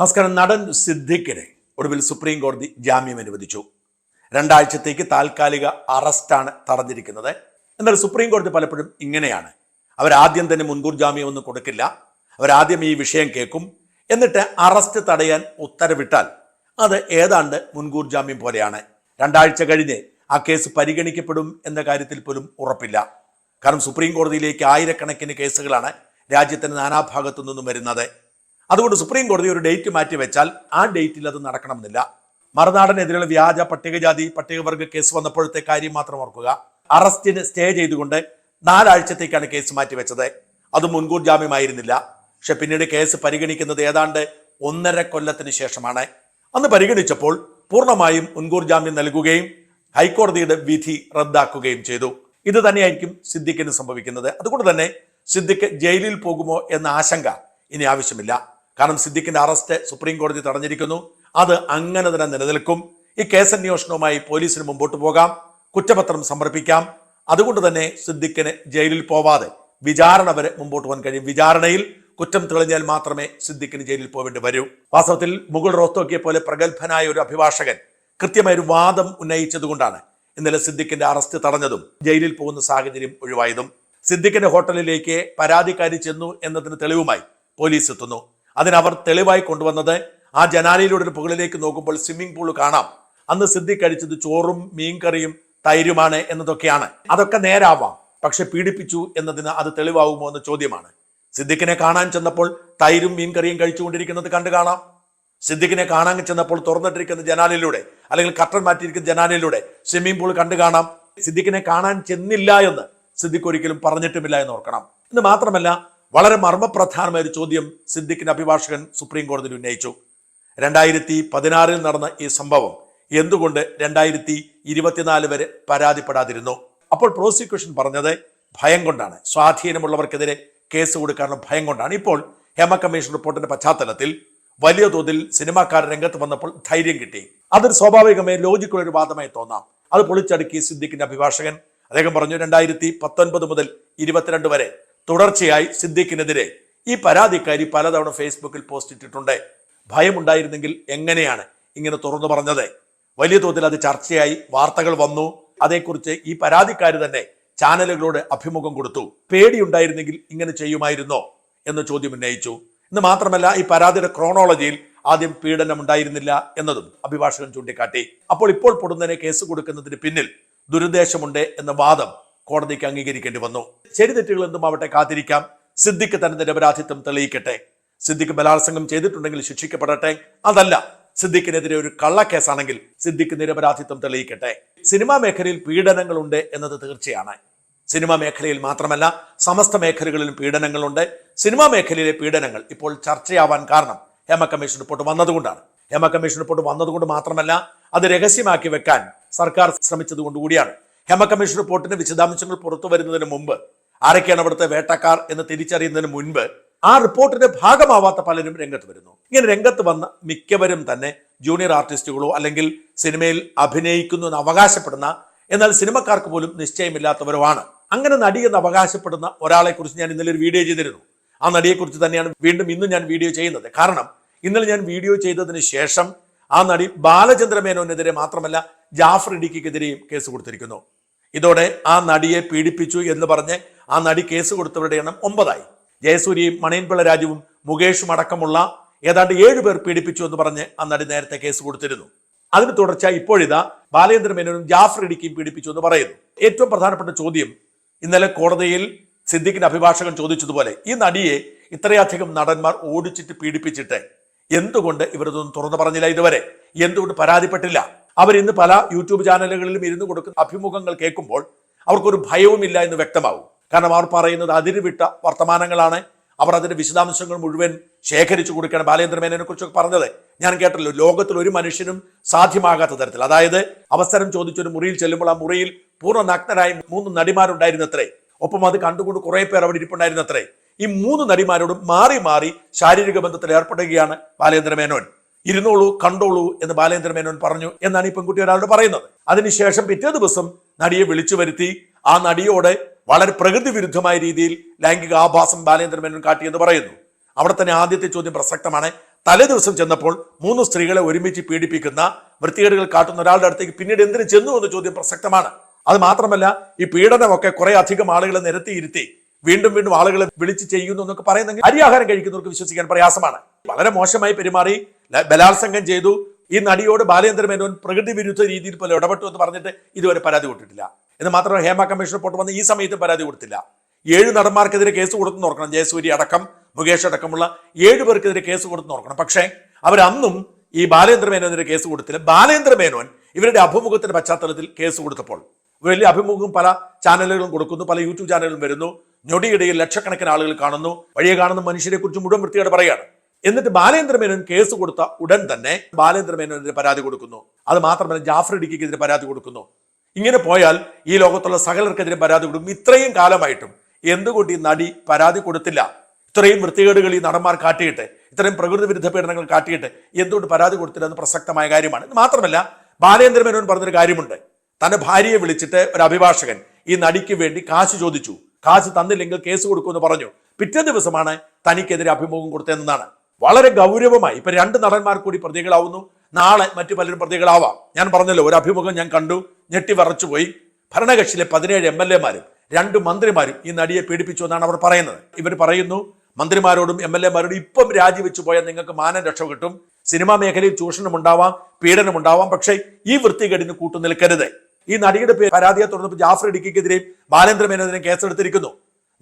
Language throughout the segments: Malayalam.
നമസ്കാരം. നടൻ സിദ്ദിഖിനെ ഒടുവിൽ സുപ്രീം കോടതി ജാമ്യം അനുവദിച്ചു. രണ്ടാഴ്ചത്തേക്ക് താൽക്കാലിക അറസ്റ്റാണ് തടഞ്ഞിരിക്കുന്നത്. എന്നാൽ സുപ്രീം കോടതി പലപ്പോഴും ഇങ്ങനെയാണ്. അവരാദ്യം തന്നെ മുൻകൂർ ജാമ്യം ഒന്നും കൊടുക്കില്ല. അവരാദ്യം ഈ വിഷയം കേൾക്കും. എന്നിട്ട് അറസ്റ്റ് തടയാൻ ഉത്തരവിട്ടാൽ അത് ഏതാണ്ട് മുൻകൂർ ജാമ്യം പോലെയാണ്. രണ്ടാഴ്ച കഴിഞ്ഞ് ആ കേസ് പരിഗണിക്കപ്പെടും എന്ന കാര്യത്തിൽ പോലും ഉറപ്പില്ല. കാരണം സുപ്രീം കോടതിയിലേക്ക് ആയിരക്കണക്കിന് കേസുകളാണ് രാജ്യത്തിന്റെ നാനാഭാഗത്തു നിന്നും വരുന്നത്. അതുകൊണ്ട് സുപ്രീം കോടതി ഒരു ഡേറ്റ് മാറ്റി വെച്ചാൽ ആ ഡേറ്റിൽ അത് നടക്കണമെന്നില്ല. മറുനാടനെതിരെയുള്ള വ്യാജ പട്ടികജാതി പട്ടികവർഗ കേസ് വന്നപ്പോഴത്തെ കാര്യം മാത്രം ഓർക്കുക. അറസ്റ്റിന് സ്റ്റേ ചെയ്തുകൊണ്ട് നാലാഴ്ചത്തേക്കാണ് കേസ് മാറ്റിവെച്ചത് അത് മുൻകൂർ ജാമ്യമായിരുന്നില്ല. പക്ഷെ പിന്നീട് കേസ് പരിഗണിക്കുന്നത് ഏതാണ്ട് ഒന്നര കൊല്ലത്തിന് ശേഷമാണ്. അന്ന് പരിഗണിച്ചപ്പോൾ പൂർണമായും മുൻകൂർ ജാമ്യം നൽകുകയും ഹൈക്കോടതിയുടെ വിധി റദ്ദാക്കുകയും ചെയ്തു. ഇത് തന്നെയായിരിക്കും സിദ്ദിഖിന് സംഭവിക്കുന്നത്. അതുകൊണ്ട് തന്നെ സിദ്ദിഖ് ജയിലിൽ പോകുമോ എന്ന ആശങ്ക ഇനി ആവശ്യമില്ല. കാരണം സിദ്ദിഖിന്റെ അറസ്റ്റ് സുപ്രീം കോടതി തടഞ്ഞിരിക്കുന്നു. അത് അങ്ങനെ തന്നെ നിലനിൽക്കും. ഈ കേസ് അന്വേഷണവുമായി പോലീസിന് മുമ്പോട്ട് പോകാം. കുറ്റപത്രം സമർപ്പിക്കാം. അതുകൊണ്ട് തന്നെ സിദ്ദിഖിന് ജയിലിൽ പോവാതെ വിചാരണ വരെ മുമ്പോട്ട് പോകാൻ കഴിയും. വിചാരണയിൽ കുറ്റം തെളിഞ്ഞാൽ മാത്രമേ സിദ്ദിഖിന് ജയിലിൽ പോവേണ്ടി വരൂ. വാസ്തവത്തിൽ മുഗൾ റോസ്തോക്കിയെ പോലെ പ്രഗത്ഭനായ ഒരു അഭിഭാഷകൻ കൃത്യമായ ഒരു വാദം ഉന്നയിച്ചതുകൊണ്ടാണ് ഇന്നലെ സിദ്ദിഖിന്റെ അറസ്റ്റ് തടഞ്ഞതും ജയിലിൽ പോകുന്ന സാഹചര്യം ഒഴിവായതും. സിദ്ദിഖിന്റെ ഹോട്ടലിലേക്ക് പരാതിക്കാരി ചെന്നു എന്നതിന് തെളിവുമായി പോലീസ് എത്തുന്നു. അതിനവർ തെളിവായി കൊണ്ടുവന്നത് ആ ജനാലയിലൂടെ പുകളിലേക്ക് നോക്കുമ്പോൾ സ്വിമ്മിംഗ് പൂൾ കാണാം. അന്ന് സിദ്ദിഖ് കഴിച്ചത് ചോറും മീൻകറിയും തൈരുമാണ് എന്നതൊക്കെയാണ്. അതൊക്കെ നേരാവാം പക്ഷെ പീഡിപ്പിച്ചു എന്നതിന് അത് തെളിവാകുമോ എന്ന ചോദ്യമാണ്. സിദ്ദിഖിനെ കാണാൻ ചെന്നപ്പോൾ തൈരും മീൻകറിയും കഴിച്ചുകൊണ്ടിരിക്കുന്നത് കണ്ടു കാണാം. സിദ്ദിഖിനെ കാണാൻ ചെന്നപ്പോൾ തുറന്നിട്ടിരിക്കുന്ന ജനാലിലൂടെ അല്ലെങ്കിൽ കട്ടൻ മാറ്റിയിരിക്കുന്ന ജനാലിലൂടെ സ്വിമ്മിംഗ് പൂൾ കണ്ടു കാണാം. സിദ്ദിഖിനെ കാണാൻ ചെന്നില്ല എന്ന് സിദ്ദിഖ് ഒരിക്കലും പറഞ്ഞിട്ടുമില്ല എന്ന് ഓർക്കണം. ഇത് മാത്രമല്ല വളരെ മർമ്മപ്രധാനമായ ഒരു ചോദ്യം സിദ്ദിഖിന്റെ അഭിഭാഷകൻ സുപ്രീം കോടതിയിൽ ഉന്നയിച്ചു. രണ്ടായിരത്തി പതിനാറിൽ നടന്ന ഈ സംഭവം എന്തുകൊണ്ട് രണ്ടായിരത്തി ഇരുപത്തിനാല് വരെ പരാതിപ്പെടാതിരുന്നു? അപ്പോൾ പ്രോസിക്യൂഷൻ പറഞ്ഞത് ഭയം കൊണ്ടാണ്. സ്വാധീനമുള്ളവർക്കെതിരെ കേസ് കൊടുക്കാനുള്ള ഭയം കൊണ്ടാണ്. ഇപ്പോൾ ഹേമ കമ്മീഷൻ റിപ്പോർട്ടിന്റെ പശ്ചാത്തലത്തിൽ വലിയ തോതിൽ സിനിമാക്കാർ രംഗത്ത് വന്നപ്പോൾ ധൈര്യം കിട്ടി. അതൊരു സ്വാഭാവികമായ ലോജിക്കുള്ള ഒരു വാദമായി തോന്നാം. അത് പൊളിച്ചടുക്കി സിദ്ദിഖിന്റെ അഭിഭാഷകൻ. അദ്ദേഹം പറഞ്ഞു രണ്ടായിരത്തി പത്തൊൻപത് മുതൽ ഇരുപത്തിരണ്ട് വരെ തുടർച്ചയായി സിദ്ദിഖിനെതിരെ ഈ പരാതിക്കാരി പലതവണ ഫേസ്ബുക്കിൽ പോസ്റ്റ് ഇട്ടിട്ടുണ്ട്. ഭയമുണ്ടായിരുന്നെങ്കിൽ എങ്ങനെയാണ് ഇങ്ങനെ തുറന്നു പറഞ്ഞത്? വലിയ തോതിൽ അത് ചർച്ചയായി വാർത്തകൾ വന്നു. അതേക്കുറിച്ച് ഈ പരാതിക്കാരി തന്നെ ചാനലുകളോട് അഭിമുഖം കൊടുത്തു. പേടിയുണ്ടായിരുന്നെങ്കിൽ ഇങ്ങനെ ചെയ്യുമായിരുന്നോ എന്ന് ചോദ്യം ഉന്നയിച്ചു. ഇന്ന് മാത്രമല്ല ഈ പരാതിയുടെ ക്രോണോളജിയിൽ ആദ്യം പീഡനം ഉണ്ടായിരുന്നില്ല എന്നതും അഭിഭാഷകൻ ചൂണ്ടിക്കാട്ടി. അപ്പോൾ ഇപ്പോൾ പൊടുന്നതിനെ കേസ് കൊടുക്കുന്നതിന് പിന്നിൽ ദുരുദ്ദേശമുണ്ട് എന്ന വാദം കോടതിക്ക് അംഗീകരിക്കേണ്ടി വന്നു. ശരി തെറ്റുകൾ എന്തും ആവട്ടെ കാത്തിരിക്കാം. സിദ്ദിഖ് തന്നെ നിരപരാധിത്വം തെളിയിക്കട്ടെ. സിദ്ദിഖ് ബലാത്സംഗം ചെയ്തിട്ടുണ്ടെങ്കിൽ ശിക്ഷിക്കപ്പെടട്ടെ. അതല്ല സിദ്ദിഖിനെതിരെ ഒരു കള്ളക്കേസാണെങ്കിൽ സിദ്ദിഖ് നിരപരാധിത്വം തെളിയിക്കട്ടെ. സിനിമാ മേഖലയിൽ പീഡനങ്ങളുണ്ട് എന്നത് തീർച്ചയാണ്. സിനിമാ മേഖലയിൽ മാത്രമല്ല സമസ്ത മേഖലകളിലും പീഡനങ്ങളുണ്ട്. സിനിമാ മേഖലയിലെ പീഡനങ്ങൾ ഇപ്പോൾ ചർച്ചയാവാൻ കാരണം ഹേമ കമ്മീഷൻ റിപ്പോർട്ട് വന്നതുകൊണ്ടാണ്. ഹേമ കമ്മീഷൻ റിപ്പോർട്ട് വന്നതുകൊണ്ട് മാത്രമല്ല അത് രഹസ്യമാക്കി വെക്കാൻ സർക്കാർ ശ്രമിച്ചത് കൊണ്ടുകൂടിയാണ് ഹേമ കമ്മീഷൻ റിപ്പോർട്ടിന്റെ വിശദാംശങ്ങൾ പുറത്തു വരുന്നതിന് മുമ്പ് ആരൊക്കെയാണ് അവിടുത്തെ വേട്ടക്കാർ എന്ന് തിരിച്ചറിയുന്നതിന് മുൻപ് ആ റിപ്പോർട്ടിന്റെ ഭാഗമാവാത്ത പലരും രംഗത്ത് വരുന്നു. ഇങ്ങനെ രംഗത്ത് വന്ന മിക്കവരും തന്നെ ജൂനിയർ ആർട്ടിസ്റ്റുകളോ അല്ലെങ്കിൽ സിനിമയിൽ അഭിനയിക്കുന്നു എന്ന് അവകാശപ്പെടുന്ന എന്നാൽ സിനിമക്കാർക്ക് പോലും നിശ്ചയമില്ലാത്തവരോ ആണ്. അങ്ങനെ നടി എന്ന് അവകാശപ്പെടുന്ന ഒരാളെ കുറിച്ച് ഞാൻ ഇന്നലെ ഒരു വീഡിയോ ചെയ്തിരുന്നു. ആ നടിയെക്കുറിച്ച് തന്നെയാണ് വീണ്ടും ഇന്ന് ഞാൻ വീഡിയോ ചെയ്യുന്നത്. കാരണം ഇന്നലെ ഞാൻ വീഡിയോ ചെയ്തതിന് ശേഷം ആ നടി ബാലചന്ദ്ര മേനോനെതിരെ മാത്രമല്ല ജാഫർ ഇടുക്കിക്കെതിരെയും കേസ് കൊടുത്തിരിക്കുന്നു. ഇതോടെ ആ നടിയെ പീഡിപ്പിച്ചു എന്ന് പറഞ്ഞ് ആ നടി കേസ് കൊടുത്തവരുടെ എണ്ണം ഒമ്പതായി. ജയസൂര്യയും മണിയൻപിള്ള രാജുവും മുകേഷും അടക്കമുള്ള ഏതാണ്ട് ഏഴ് പേർ പീഡിപ്പിച്ചു എന്ന് പറഞ്ഞ് ആ നടി നേരത്തെ കേസ് കൊടുത്തിരുന്നു. അതിന് തുടർച്ച ഇപ്പോഴിതാ ബാലേന്ദ്ര മേനോനും ജാഫർ ഇടിക്കും പീഡിപ്പിച്ചു എന്ന് പറയുന്നു. ഏറ്റവും പ്രധാനപ്പെട്ട ചോദ്യം ഇന്നലെ കോടതിയിൽ സിദ്ദിഖിന്റെ അഭിഭാഷകൻ ചോദിച്ചതുപോലെ ഈ നടിയെ ഇത്രയധികം നടന്മാർ ഓടിച്ചിട്ട് പീഡിപ്പിച്ചിട്ട് എന്തുകൊണ്ട് ഇവരതൊന്നും തുറന്നു പറഞ്ഞില്ല ഇതുവരെ? എന്തുകൊണ്ട് പരാതിപ്പെട്ടില്ല? അവർ ഇന്ന് പല യൂട്യൂബ് ചാനലുകളിലും ഇരുന്ന് കൊടുക്കുന്ന അഭിമുഖങ്ങൾ കേൾക്കുമ്പോൾ അവർക്കൊരു ഭയവുമില്ല എന്ന് വ്യക്തമാവും. കാരണം അവർ പറയുന്നത് അതിരുവിട്ട വർത്തമാനങ്ങളാണ്. അവർ അതിന്റെ വിശദാംശങ്ങൾ മുഴുവൻ ശേഖരിച്ചു കൊടുക്കുകയാണ്. ബാലേന്ദ്ര മേനോനെ കുറിച്ചൊക്കെ പറഞ്ഞത് ഞാൻ കേട്ടല്ലോ ലോകത്തിൽ ഒരു മനുഷ്യനും സാധ്യമാകാത്ത തരത്തിൽ. അതായത് അവസരം ചോദിച്ചൊരു മുറിയിൽ ചെല്ലുമ്പോൾ ആ മുറിയിൽ പൂർണ നഗ്നരായ മൂന്ന് നടിമാരുണ്ടായിരുന്നത്രേ. ഒപ്പം അത് കണ്ടുകൊണ്ട് കുറേ പേർ അവിടെ ഇരിപ്പുണ്ടായിരുന്നത്രേ. ഈ മൂന്ന് നടിമാരോടും മാറി മാറി ശാരീരിക ബന്ധത്തിൽ ഏർപ്പെടുകയാണ് ബാലേന്ദ്ര മേനോൻ. ഇരുന്നോളൂ കണ്ടോളൂ എന്ന് ബാലേന്ദ്ര മേനോൻ പറഞ്ഞു എന്നാണ് ഈ പെൺകുട്ടി ഒരാളോട് പറയുന്നത്. അതിനുശേഷം പിറ്റേ ദിവസം നടിയെ വിളിച്ചു വരുത്തി ആ നടിയോട് വളരെ പ്രകൃതി വിരുദ്ധമായ രീതിയിൽ ലൈംഗിക ആഭാസം ബാലേന്ദ്ര മേനോൻ കാട്ടിയെന്ന് പറയുന്നു. അവിടെ തന്നെ ആദ്യത്തെ ചോദ്യം പ്രസക്തമാണ്. തലേ ദിവസം ചെന്നപ്പോൾ മൂന്ന് സ്ത്രീകളെ ഒരുമിച്ച് പീഡിപ്പിക്കുന്ന വൃത്തികേടുകൾ കാട്ടുന്ന ഒരാളുടെ അടുത്തേക്ക് പിന്നീട് എന്തിനു ചെന്നു എന്ന ചോദ്യം പ്രസക്തമാണ്. അത് മാത്രമല്ല ഈ പീഡനമൊക്കെ കുറെ അധികം ആളുകളെ നിരത്തിയിരുത്തി വീണ്ടും വീണ്ടും ആളുകളെ വിളിച്ച് ചെയ്യുന്നു എന്നൊക്കെ പറയുന്നെങ്കിൽ അരിയാഹാരം കഴിക്കുന്നവർക്ക് വിശ്വസിക്കാൻ പ്രയാസമാണ്. വളരെ മോശമായി പെരുമാറി ബലാത്സംഗം ചെയ്തു. ഈ നടിയോട് ബാലേന്ദ്ര മേനോൻ പ്രകൃതി വിരുദ്ധ രീതിയിൽ പോലെ ഇടപെട്ടു എന്ന് പറഞ്ഞിട്ട് ഇതുവരെ പരാതി കൊടുത്തിട്ടില്ല. എന്ന് മാത്രമല്ല ഹേമ കമ്മീഷൻ റിപ്പോർട്ട് വന്ന് ഈ സമയത്തും പരാതി കൊടുത്തില്ല. ഏഴ് നടന്മാർക്കെതിരെ കേസ് കൊടുത്തു നോക്കണം ജയസൂര്യ അടക്കം മുകേഷ് അടക്കമുള്ള ഏഴ് പേർക്കെതിരെ കേസ് കൊടുത്തു നോക്കണം പക്ഷേ അവരന്നും ഈ ബാലേന്ദ്ര മേനോനെതിരെ കേസ് കൊടുത്തില്ല. ബാലേന്ദ്ര മേനോൻ ഇവരുടെ അഭിമുഖത്തിന്റെ പശ്ചാത്തലത്തിൽ കേസ് കൊടുത്തപ്പോൾ വലിയ അഭിമുഖം പല ചാനലുകളും കൊടുക്കുന്നു പല യൂട്യൂബ് ചാനലുകളും വരുന്നു. ഞൊടിയിടയിൽ ലക്ഷക്കണക്കിന് ആളുകൾ കാണുന്നു. വഴിയെ കാണുന്ന മനുഷ്യരെ കുറിച്ച് മുഴുവൻ വൃത്തിയോടെ പറയാണ് എന്നിട്ട് ബാലേന്ദ്ര മേനോൻ കേസ് കൊടുത്ത ഉടൻ തന്നെ ബാലേന്ദ്ര മേനോനെതിരെ പരാതി കൊടുക്കുന്നു. അത് മാത്രമല്ല ജാഫർ ഇടുക്കിക്കെതിരെ പരാതി കൊടുക്കുന്നു. ഇങ്ങനെ പോയാൽ ഈ ലോകത്തുള്ള സകലർക്കെതിരെ പരാതി കൊടുക്കും. ഇത്രയും കാലമായിട്ടും എന്തുകൊണ്ട് ഈ നടി പരാതി കൊടുത്തില്ല? ഇത്രയും വൃത്തികേടുകൾ ഈ നടന്മാർ കാട്ടിയിട്ട് ഇത്രയും പ്രകൃതി വിരുദ്ധ പീഡനങ്ങൾ കാട്ടിയിട്ട് എന്തുകൊണ്ട് പരാതി കൊടുത്തില്ല എന്ന് പ്രസക്തമായ കാര്യമാണ്. ഇത് മാത്രമല്ല ബാലേന്ദ്ര മേനോൻ പറഞ്ഞൊരു കാര്യമുണ്ട്. തന്റെ ഭാര്യയെ വിളിച്ചിട്ട് ഒരു അഭിഭാഷകൻ ഈ നടിക്ക് വേണ്ടി കാശ് ചോദിച്ചു. കാശ് തന്നില്ലെങ്കിൽ കേസ് കൊടുക്കുമെന്ന് പറഞ്ഞു. പിറ്റേ ദിവസമാണ് തനിക്കെതിരെ അഭിമുഖം കൊടുത്തതെന്നാണ്. വളരെ ഗൗരവമായി ഇപ്പൊ രണ്ട് നടന്മാർ കൂടി പ്രതികളാവുന്നു. നാളെ മറ്റു പലരും പ്രതികളാവാം. ഞാൻ പറഞ്ഞല്ലോ ഒരു അഭിമുഖം ഞാൻ കണ്ടു. ഞെട്ടി വറച്ചുപോയി ഭരണകക്ഷിയിലെ പതിനേഴ് എം എൽ എമാരും രണ്ട് മന്ത്രിമാരും ഈ നടിയെ പീഡിപ്പിച്ചു എന്നാണ് അവർ പറയുന്നത്. ഇവർ പറയുന്നു മന്ത്രിമാരോടും എം എൽ എമാരോടും ഇപ്പം രാജിവെച്ചു പോയാൽ നിങ്ങൾക്ക് മാനം രക്ഷ കിട്ടും. സിനിമാ മേഖലയിൽ ചൂഷണം ഉണ്ടാവാം പീഡനം ഉണ്ടാവാം പക്ഷേ ഈ വൃത്തികേടിന് കൂട്ടു നിൽക്കരുത്. ഈ നടിയുടെ പേര് പരാതിയെ തുടർന്ന് ജാഫർ ഇടുക്കിക്കെതിരെയും ബാലേന്ദ്ര മേനോദിനെ കേസെടുത്തിരിക്കുന്നു.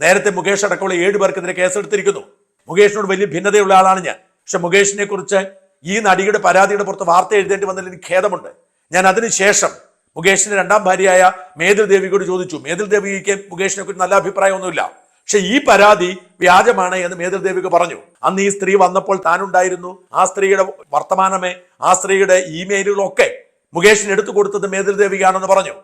നേരത്തെ മുകേഷ് അടക്കമുള്ള ഏഴ് പേർക്കെതിരെ കേസെടുത്തിരിക്കുന്നു. മുകേഷിനോട് വലിയ ഭിന്നതയുള്ള ആളാണ് ഞാൻ. പക്ഷെ മുകേഷിനെ കുറിച്ച് ഈ നടിയുടെ പരാതിയുടെ പുറത്ത് വാർത്ത എഴുതേണ്ടി വന്നതിൽ എനിക്ക് ഖേദമുണ്ട്. ഞാൻ അതിനുശേഷം മുകേഷിന്റെ രണ്ടാം ഭാര്യയായ മേതിൽ ദേവിയോട് ചോദിച്ചു മേതിൽ ദേവിക്ക് മുകേഷിനെ കുറിച്ച് നല്ല അഭിപ്രായമൊന്നുമില്ല. പക്ഷെ ഈ പരാതി വ്യാജമാണ് എന്ന് മേതിൽ ദേവിക്ക് പറഞ്ഞു. അന്ന് ഈ സ്ത്രീ വന്നപ്പോൾ താനുണ്ടായിരുന്നു. ആ സ്ത്രീയുടെ വർത്തമാനമേ ആ സ്ത്രീയുടെ ഇമെയിലുകളൊക്കെ മുകേഷിന് എടുത്തു കൊടുത്തത് മേതിൽ ദേവിയാണെന്ന് പറഞ്ഞു.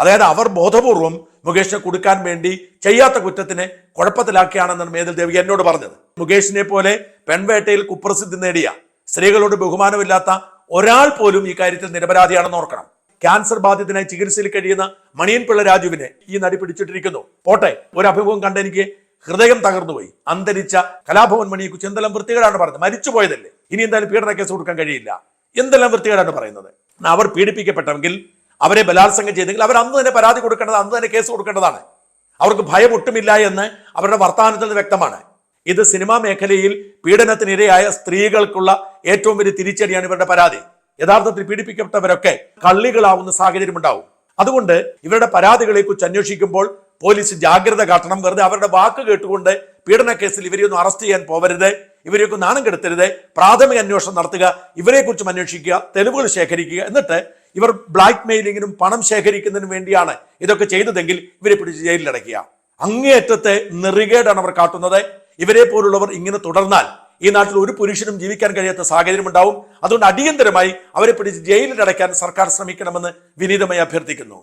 അതായത് അവർ ബോധപൂർവം മുകേഷിനെ കൊടുക്കാൻ വേണ്ടി ചെയ്യാത്ത കുറ്റത്തിനെ കുഴപ്പത്തിലാക്കിയാണെന്നാണ് മേതിൽ ദേവി എന്നോട് പറഞ്ഞത്. മുകേഷിനെ പോലെ പെൺവേട്ടയിൽ കുപ്രസിദ്ധി നേടിയ സ്ത്രീകളോട് ബഹുമാനമില്ലാത്ത ഒരാൾ പോലും ഈ കാര്യത്തിൽ നിരപരാധിയാണെന്ന് ഓർക്കണം. ക്യാൻസർ ബാധിതനായി ചികിത്സയിൽ കഴിയുന്ന മണിയൻ പിള്ള രാജുവിനെ ഈ നടി പിടിച്ചിട്ടിരിക്കുന്നു. പോട്ടെ ഒരു അഭിമുഖം കണ്ട എനിക്ക് ഹൃദയം തകർന്നുപോയി. അന്തരിച്ച കലാഭവൻ മണിയെ കുറിച്ച് എന്തെല്ലാം വൃത്തികേടാണ് പറയുന്നത് മരിച്ചുപോയതല്ലേ? ഇനി എന്തായാലും പീഡന കേസ് കൊടുക്കാൻ കഴിയില്ല. എന്തെല്ലാം വൃത്തികേടാണ് പറയുന്നത്? അവർ പീഡിപ്പിക്കപ്പെട്ടെങ്കിൽ അവരെ ബലാത്സംഗം ചെയ്തെങ്കിൽ അവർ അന്ന് തന്നെ പരാതി കൊടുക്കേണ്ടത് അന്ന് തന്നെ കേസ് കൊടുക്കേണ്ടതാണ്. അവർക്ക് ഭയം ഒട്ടുമില്ല എന്ന് അവരുടെ വർത്തമാനത്തിൽ നിന്ന് വ്യക്തമാണ്. ഇത് സിനിമാ മേഖലയിൽ പീഡനത്തിനിരയായ സ്ത്രീകൾക്കുള്ള ഏറ്റവും വലിയ തിരിച്ചടിയാണ് ഇവരുടെ പരാതി. യഥാർത്ഥത്തിൽ പീഡിപ്പിക്കപ്പെട്ടവരൊക്കെ കള്ളികളാവുന്ന സാഹചര്യം ഉണ്ടാവും അതുകൊണ്ട് ഇവരുടെ പരാതികളെ കുറിച്ച് അന്വേഷിക്കുമ്പോൾ പോലീസ് ജാഗ്രത കാട്ടണം. വെറുതെ അവരുടെ വാക്ക് കേട്ടുകൊണ്ട് പീഡന കേസിൽ ഇവരെയൊന്നും അറസ്റ്റ് ചെയ്യാൻ പോവരുത്. ഇവരെയൊക്കെ നാണം കെടുത്തരുത്. പ്രാഥമിക അന്വേഷണം നടത്തുക. ഇവരെ കുറിച്ചും അന്വേഷിക്കുക. തെളിവുകൾ ശേഖരിക്കുക. എന്നിട്ട് ഇവർ ബ്ലാക്ക് മെയിലിങ്ങിനും പണം ശേഖരിക്കുന്നതിനും വേണ്ടിയാണ് ഇതൊക്കെ ചെയ്തതെങ്കിൽ ഇവരെ പിടിച്ച് ജയിലിലടയ്ക്കുക. അങ്ങേയറ്റത്തെ നെറികേടാണ് അവർ കാട്ടുന്നത്. ഇവരെ പോലുള്ളവർ ഇങ്ങനെ തുടർന്നാൽ ഈ നാട്ടിൽ ഒരു പുരുഷനും ജീവിക്കാൻ കഴിയാത്ത സാഹചര്യം ഉണ്ടാവും. അതുകൊണ്ട് അടിയന്തരമായി അവരെ പിടിച്ച് ജയിലിൽ അടയ്ക്കാൻ സർക്കാർ ശ്രമിക്കണമെന്ന് വിനീതമായി അഭ്യർത്ഥിക്കുന്നു.